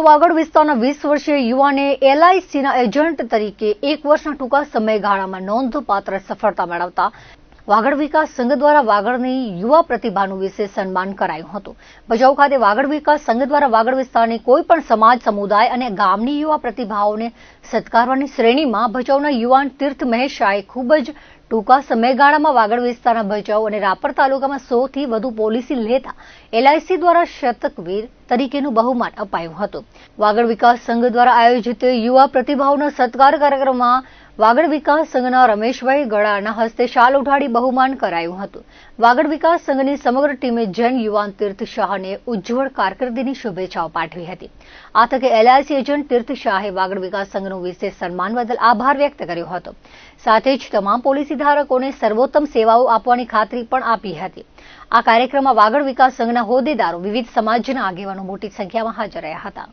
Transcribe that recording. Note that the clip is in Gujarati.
વાગડ વિસ્તારના વીસ વર્ષીય યુવાને એલઆઈસીના એજન્ટ તરીકે એક વર્ષના ટૂંકા સમયગાળામાં નોંધપાત્ર સફળતા મેળવતા વાગડ વિકાસ સંઘ દ્વારા વાગડની યુવા પ્રતિભાનું વિશેષ સન્માન કરાયું હતું. ભજાઉ ખાતે વાગડ વિકાસ સંઘ દ્વારા વાગડ વિસ્તારની કોઈ પણ સમાજ, સમુદાય અને ગામની યુવા પ્રતિભાઓને સત્કારવાની શ્રેણીમાં ભચાઉના યુવાન તીર્થ મહેશ શાહે ખૂબ જ ટૂંકા સમયગાળામાં વાગડ વિસ્તારના ભચાઉ અને રાપર તાલુકામાં સોથી વધુ પોલિસી લેતા એલઆઈસી દ્વારા શતકવીર તરીકેનું બહુમાન અપાયું હતું. વાગડ વિકાસ સંઘ દ્વારા આયોજિત યુવા પ્રતિભાઓના સત્કાર કાર્યક્રમમાં વાગડ વિકાસ સંઘના રમેશભાઈ ગળાના હસ્તે શાલ ઉઠાડી બહુમાન કરાયું હતું. વાગડ વિકાસ સંઘની સમગ્ર ટીમે જન યુવાન તીર્થ શાહને ઉજ્જવળ કારકિર્દીની શુભેચ્છાઓ પાઠવી હતી. આ તકે એલઆઈસી એજન્ટ તીર્થ શાહે વાગડ વિકાસ સંઘનું વિશેષ સન્માન બદલ આભાર વ્યક્ત કર્યો હતો. સાથે જ તમામ પોલિસી ધારકોને સર્વોત્તમ સેવાઓ આપવાની ખાતરી પણ આપી હતી. આ કાર્યક્રમમાં વાગડ વિકાસ સંઘના હોદ્દેદારો વિવિધ સમાજના આગેવાનો મોટી સંખ્યામાં હાજર રહ્યા હતા.